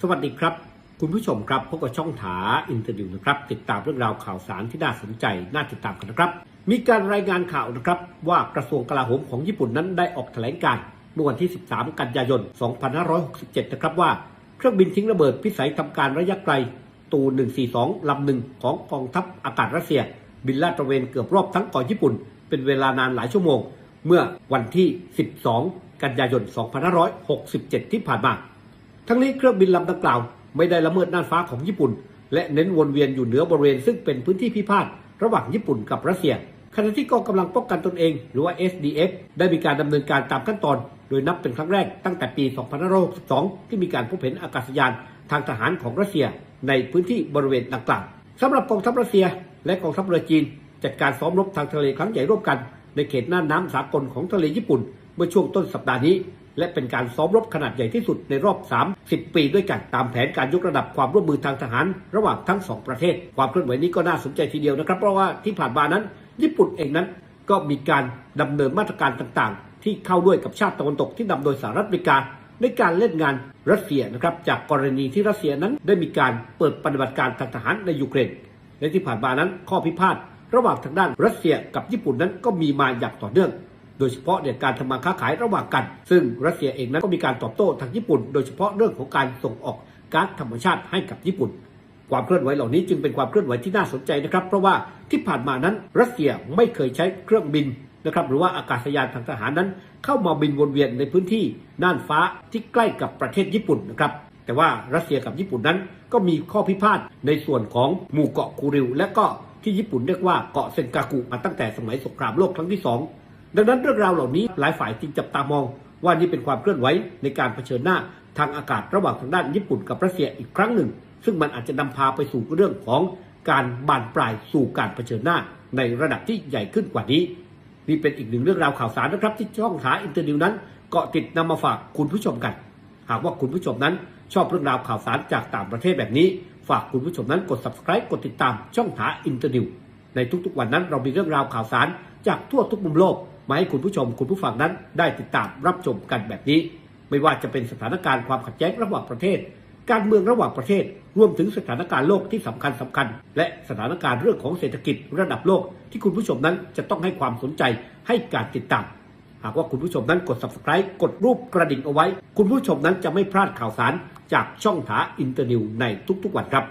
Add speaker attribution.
Speaker 1: สวัสดีครับ คุณผู้ชมครับพบกับช่องถาอินเตอร์วิวนะครับ ติดตามเรื่องราวข่าวสารที่น่าสนใจน่าติดตามกันนะครับ มีการรายงานข่าวนะครับ ว่ากระทรวงกลาโหมของญี่ปุ่นนั้นได้ออกแถลงการเมื่อวันที่ 13 กันยายน 2567 นะครับว่า เครื่องบินทิ้งระเบิดพิสัยทำการระยะไกล ตู 142 ลำหนึ่งของกองทัพอากาศรัสเซีย บินลาดตระเวนเกือบรอบทั้งเกาะญี่ปุ่น เป็นเวลานานหลายชั่วโมง เมื่อวันที่ 12 กันยายน 2567 ที่ผ่านมา ทั้งนี้เครื่องบินลำดังกล่าว ไม่ได้ละเมิดน่านฟ้าของญี่ปุ่น และเน้นวนเวียนอยู่เหนือบริเวณซึ่งเป็นพื้นที่พิพาทระหว่างญี่ปุ่นกับรัสเซียขณะที่กองกำลังป้องกันตนเอง หรือว่า SDF ได้มีการดำเนินการตามขั้นตอน โดยนับเป็นครั้งแรกตั้งแต่ปี 2562 ที่มีการพบเห็นอากาศยานทางทหารของรัสเซียในพื้นที่บริเวณดังกล่าวสำหรับกองทัพรัสเซีย และกองทัพเรือจีน จัดการซ้อมรบทางทะเลครั้งใหญ่ร่วมกัน ในเขตน่านน้ำสากลของทะเลญี่ปุ่น เมื่อช่วงต้นสัปดาห์นี้ และเป็นการซ้อมรบขนาดใหญ่ที่สุดในรอบ 30 ปีด้วยกันตามแผนการยกระดับความร่วมมือทางทหาร ระหว่างทั้งสองประเทศ ความเคลื่อนไหวนี้ก็น่าสนใจทีเดียวนะครับ เพราะว่าที่ผ่านมานั้น ญี่ปุ่นเองนั้นก็มีการดำเนินมาตรการต่างๆ ที่เข้าด้วยกับชาติตะวันตกที่นำโดยสหรัฐอเมริกาในการเล่นงานรัสเซียนะครับจากกรณีที่รัสเซียนั้นได้มีการเปิดปฏิบัติการทางทหารในยูเครนและที่ผ่านมานั้นข้อพิพาทระหว่างทางด้านรัสเซียกับญี่ปุ่นนั้นก็มีมาอย่างต่อเนื่อง โดยเฉพาะเนี่ยการทำมาค้าขายระหว่างกัน ซึ่งรัสเซียเองนั้นก็มีการตอบโต้ทางญี่ปุ่น โดยเฉพาะเรื่องของการส่งออกก๊าซธรรมชาติให้กับญี่ปุ่น ความเคลื่อนไหวเหล่านี้จึงเป็นความเคลื่อนไหวที่น่าสนใจนะครับ เพราะว่าที่ผ่านมานั้นรัสเซียไม่เคยใช้เครื่องบินนะครับหรือว่าอากาศยานทางทหารนั้น เข้ามาบินวนเวียนในพื้นที่น่านฟ้าที่ใกล้กับประเทศญี่ปุ่นนะครับแต่ว่ารัสเซียกับญี่ปุ่นนั้นก็มีข้อพิพาทในส่วนของหมู่เกาะคูริว และก็ที่ญี่ปุ่นเรียกว่าเกาะเซนกากุมาตั้งแต่สมัยสงครามโลกครั้งที่สอง ดังนั้นเรื่องราวเหล่านี้หลายฝ่ายจึงจับตามองว่านี่เป็นความเคลื่อนไหวในการเผชิญหน้าทางอากาศระหว่างทางด้านญี่ปุ่นกับรัสเซียอีกครั้งหนึ่ง ซึ่งมันอาจจะนำพาไปสู่เรื่องของการบานปลายสู่การเผชิญหน้าในระดับที่ใหญ่ขึ้นกว่านี้ นี่เป็นอีกหนึ่งเรื่องราวข่าวสารนะครับ ที่ช่องหาอินเตอร์นิวนั้นเกาะติดนำมาฝากคุณผู้ชมกัน หากว่าคุณผู้ชมนั้นชอบเรื่องราวข่าวสารจากต่างประเทศแบบนี้ ฝากคุณผู้ชมนั้นกด subscribe กดติดตามช่องหาอินเตอร์นิวในทุกๆวันนั้นเรามีเรื่องราวข่าวสารจากทั่วทุกมุมโลก มาให้คุณผู้ชมคุณผู้ฟังนั้นได้ติดตามรับชมกันแบบนี้ ไม่ว่าจะเป็นสถานการณ์ความขัดแย้งระหว่างประเทศ การเมืองระหว่างประเทศ รวมถึงสถานการณ์โลกที่สำคัญสำคัญ และสถานการณ์เรื่องของเศรษฐกิจระดับโลกที่คุณผู้ชมนั้นจะต้องให้ความสนใจให้การติดตามหากว่าคุณผู้ชมนั้นกด subscribe กดรูปกระดิ่งเอาไว้ คุณผู้ชมนั้นจะไม่พลาดข่าวสารจากช่องถาอินเตอร์นิวในทุกๆวันครับ